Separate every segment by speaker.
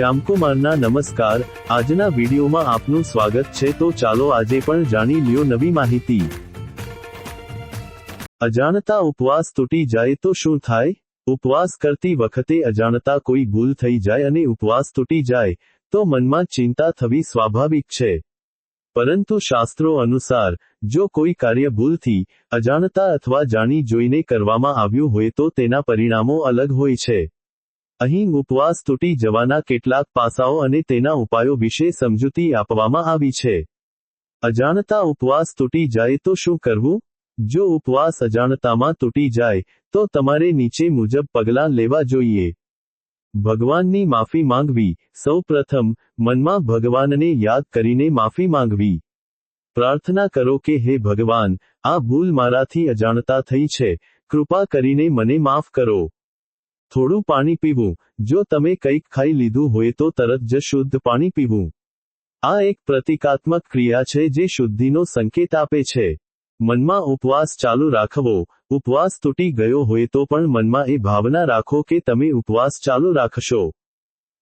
Speaker 1: શ્યામકુમારના નમસ્કાર. આજના વિડીયોમાં આપનું સ્વાગત છે. તો ચાલો આજે પણ જાણી લ્યો નવી માહિતી. અજાણતા ઉપવાસ તૂટી જાય તો શું થાય? ઉપવાસ કરતી વખતે અજાણતા કોઈ ભૂલ થઈ જાય અને ઉપવાસ તૂટી જાય, તો મનમાં ચિંતા થવી સ્વાભાવિક છે. પરંતુ શાસ્ત્રો અનુસાર, જો કોઈ કાર્ય ભૂલથી અજાણતા અથવા જાણી જોઈને કરવામાં આવ્યું હોય તો તેના પરિણામો અલગ હોય છે. અહીં ઉપવાસ તૂટી જવાના કેટલાક પાસાઓ અને તેના ઉપાયો વિશે સમજૂતી આપવામાં આવી છે. અજાણતા ઉપવાસ તૂટી જાય તો શું કરવું? જો ઉપવાસ અજાણતામાં તૂટી જાય, તો તમારે નીચે મુજબ પગલાં લેવા જોઈએ. ભગવાનની માફી માંગવી. સૌ પ્રથમ મનમાં ભગવાનને યાદ કરીને માફી માંગવી. પ્રાર્થના કરો કે, હે ભગવાન, આ ભૂલ મારાથી અજાણતા થઈ છે. કૃપા કરીને મને માફ કરો. થોડું પાણી પીવું. જો તમે કંઈક ખાઈ લીધું હોય તો તરત જ શુદ્ધ પાણી પીવું. આ એક પ્રતિકાત્મક ક્રિયા છે જે શુદ્ધિનો સંકેત આપે છે. મનમાં ઉપવાસ ચાલુ રાખવો. ઉપવાસ તૂટી ગયો હોય તો પણ મનમાં એ ભાવના રાખો કે તમે ઉપવાસ ચાલુ રાખશો.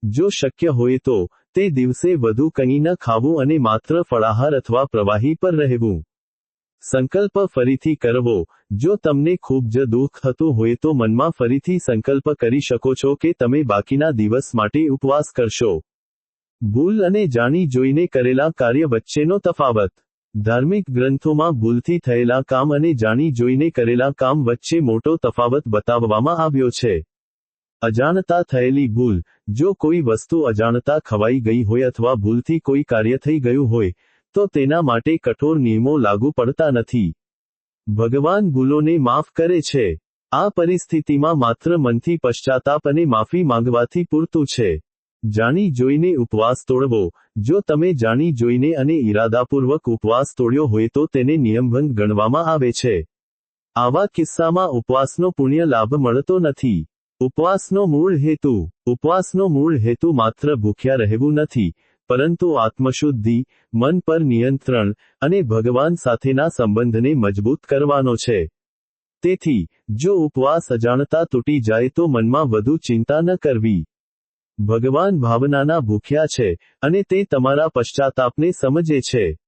Speaker 1: જો શક્ય હોય તો, તે દિવસે વધુ કંઈ ન ખાવું અને માત્ર ફળાહાર અથવા પ્રવાહી પર રહેવું. સંકલ્પ ફરીથી કરવો. જો તમને ખૂબ જ દુઃખ થતું હોય તો મનમાં ફરીથી સંકલ્પ કરી શકો છો કે તમે બાકીના દિવસ માટે ઉપવાસ કરશો. ભૂલ અને જાણી જોઈને કરેલા કાર્ય વચ્ચેનો તફાવત. ધાર્મિક ગ્રંથોમાં ભૂલથી થયેલા કામ અને જાણી જોઈને કરેલા કામ વચ્ચે મોટો તફાવત બતાવવામાં આવ્યો છે. અજાણતા થયેલી ભૂલ. જો કોઈ વસ્તુ અજાણતા ખવાઈ ગઈ હોય અથવા ભૂલથી કોઈ કાર્ય થઈ ગયું હોય તો તેના માટે કઠોર નિયમો લાગુ પડતા નથી. ભગવાન ભૂલોને માફ કરે છે. આ પરિસ્થિતિમાં માત્ર મનથી પશ્ચાતાપ અને માફી માંગવાથી પૂરતું છે. જાણી જોઈને ઉપવાસ તોડવો. જો તમે જાણી જોઈને અને ઈરાદાપૂર્વક ઉપવાસ તોડ્યો હોય તો તેને નિયમભંગ ગણવામાં આવે છે. આવા કિસ્સામાં ઉપવાસનો પુણ્ય લાભ મળતો નથી. ઉપવાસનો મૂળ હેતુ. ઉપવાસનો મૂળ હેતુ માત્ર ભૂખ્યા રહેવું નથી. પરંતુ આત્મશુદ્ધિ, મન પર નિયંત્રણ અને ભગવાન સાથેના સંબંધને મજબૂત કરવાનો છે. તેથી, જો ઉપવાસ અજાણતા તૂટી જાય તો મનમાં વધુ ચિંતા ન કરવી. ભગવાન ભાવનાના ભૂખ્યા છે અને તે તમારા પશ્ચાતાપને સમજે છે.